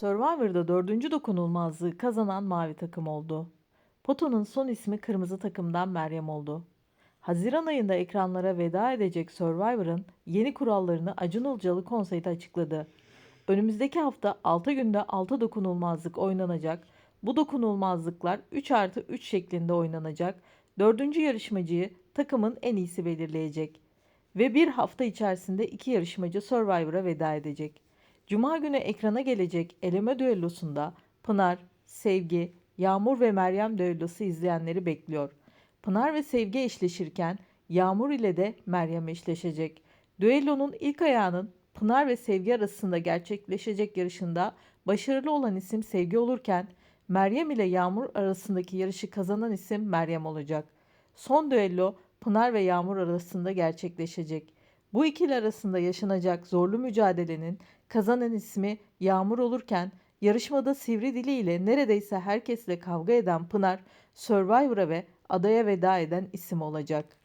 Survivor'da dördüncü dokunulmazlığı kazanan mavi takım oldu. Poto'nun son ismi kırmızı takımdan Meryem oldu. Haziran ayında ekranlara veda edecek Survivor'ın yeni kurallarını Acun Ilıcalı konseyde açıkladı. Önümüzdeki hafta 6 günde 6 dokunulmazlık oynanacak. Bu dokunulmazlıklar 3 artı 3 şeklinde oynanacak. Dördüncü yarışmacıyı takımın en iyisi belirleyecek. Ve bir hafta içerisinde iki yarışmacı Survivor'a veda edecek. Cuma günü ekrana gelecek eleme düellosunda Pınar, Sevgi, Yağmur ve Meryem düellosu izleyenleri bekliyor. Pınar ve Sevgi eşleşirken Yağmur ile de Meryem eşleşecek. Düellonun ilk ayağının Pınar ve Sevgi arasında gerçekleşecek yarışında başarılı olan isim Sevgi olurken Meryem ile Yağmur arasındaki yarışı kazanan isim Meryem olacak. Son düello Pınar ve Yağmur arasında gerçekleşecek. Bu ikili arasında yaşanacak zorlu mücadelenin kazanan ismi Yağmur olurken yarışmada sivri diliyle neredeyse herkesle kavga eden Pınar Survivor'a ve adaya veda eden isim olacak.